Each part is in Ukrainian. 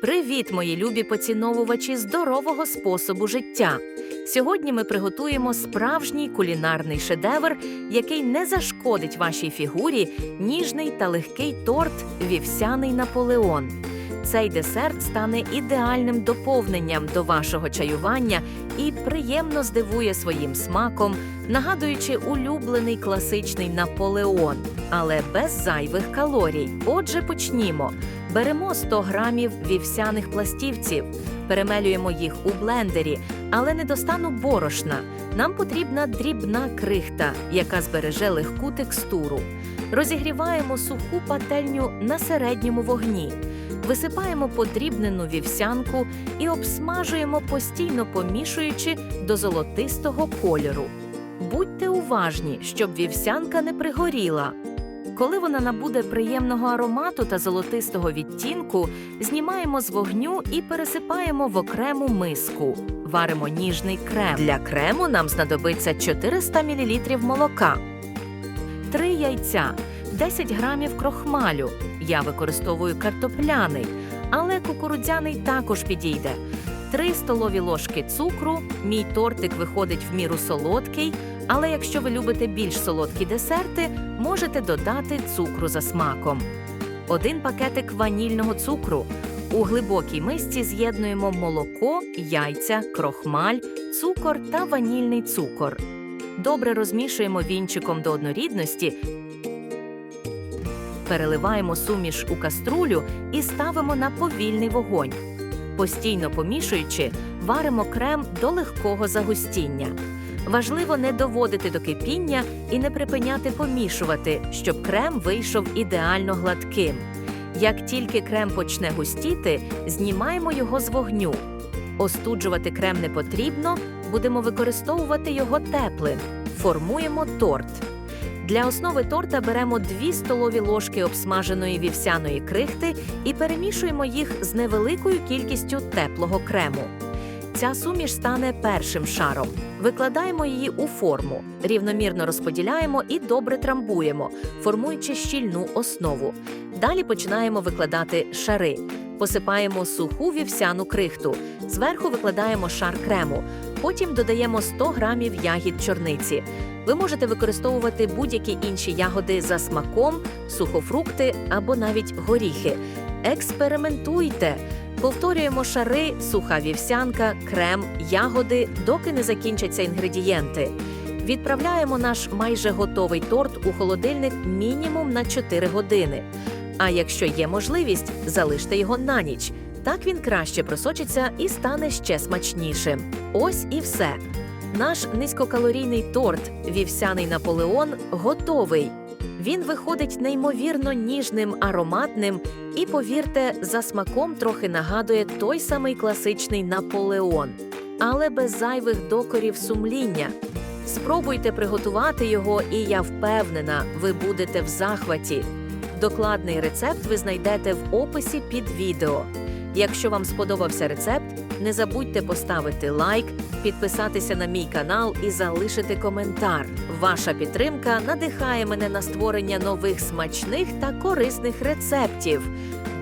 Привіт, мої любі поціновувачі здорового способу життя. Сьогодні ми приготуємо справжній кулінарний шедевр, який не зашкодить вашій фігурі ніжний та легкий торт вівсяний Наполеон. Цей десерт стане ідеальним доповненням до вашого чаювання і приємно здивує своїм смаком, нагадуючи улюблений класичний Наполеон, але без зайвих калорій. Отже, почнімо. Беремо 100 грамів вівсяних пластівців, перемелюємо їх у блендері, але не достану борошна. Нам потрібна дрібна крихта, яка збереже легку текстуру. Розігріваємо суху пательню на середньому вогні. Висипаємо подрібнену вівсянку і обсмажуємо, постійно помішуючи до золотистого кольору. Будьте уважні, щоб вівсянка не пригоріла. Коли вона набуде приємного аромату та золотистого відтінку, знімаємо з вогню і пересипаємо в окрему миску. Варимо ніжний крем. Для крему нам знадобиться 400 мл молока, 3 яйця, 10 грамів крохмалю. Я використовую картопляний, але кукурудзяний також підійде. 3 столові ложки цукру. Мій тортик виходить в міру солодкий, але якщо ви любите більш солодкі десерти, можете додати цукру за смаком. Один пакетик ванільного цукру. У глибокій мисці з'єднуємо молоко, яйця, крохмаль, цукор та ванільний цукор. Добре розмішуємо вінчиком до однорідності. Переливаємо суміш у каструлю і ставимо на повільний вогонь. Постійно помішуючи, варимо крем до легкого загустіння. Важливо не доводити до кипіння і не припиняти помішувати, щоб крем вийшов ідеально гладким. Як тільки крем почне густіти, знімаємо його з вогню. Остуджувати крем не потрібно, будемо використовувати його теплим. Формуємо торт. Для основи торта беремо 2 столові ложки обсмаженої вівсяної крихти і перемішуємо їх з невеликою кількістю теплого крему. Ця суміш стане першим шаром. Викладаємо її у форму, рівномірно розподіляємо і добре трамбуємо, формуючи щільну основу. Далі починаємо викладати шари. Посипаємо суху вівсяну крихту. Зверху викладаємо шар крему. Потім додаємо 100 грамів ягід чорниці. Ви можете використовувати будь-які інші ягоди за смаком, сухофрукти або навіть горіхи. Експериментуйте! Повторюємо шари, суха вівсянка, крем, ягоди, доки не закінчаться інгредієнти. Відправляємо наш майже готовий торт у холодильник мінімум на 4 години. А якщо є можливість, залиште його на ніч. Так він краще просочиться і стане ще смачнішим. Ось і все. Наш низькокалорійний торт вівсяний Наполеон готовий. Він виходить неймовірно ніжним, ароматним і, повірте, за смаком трохи нагадує той самий класичний Наполеон, але без зайвих докорів сумління. Спробуйте приготувати його, і я впевнена, ви будете в захваті. Докладний рецепт ви знайдете в описі під відео. Якщо вам сподобався рецепт, не забудьте поставити лайк, підписатися на мій канал і залишити коментар. Ваша підтримка надихає мене на створення нових смачних та корисних рецептів.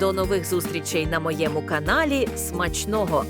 До нових зустрічей на моєму каналі. Смачного!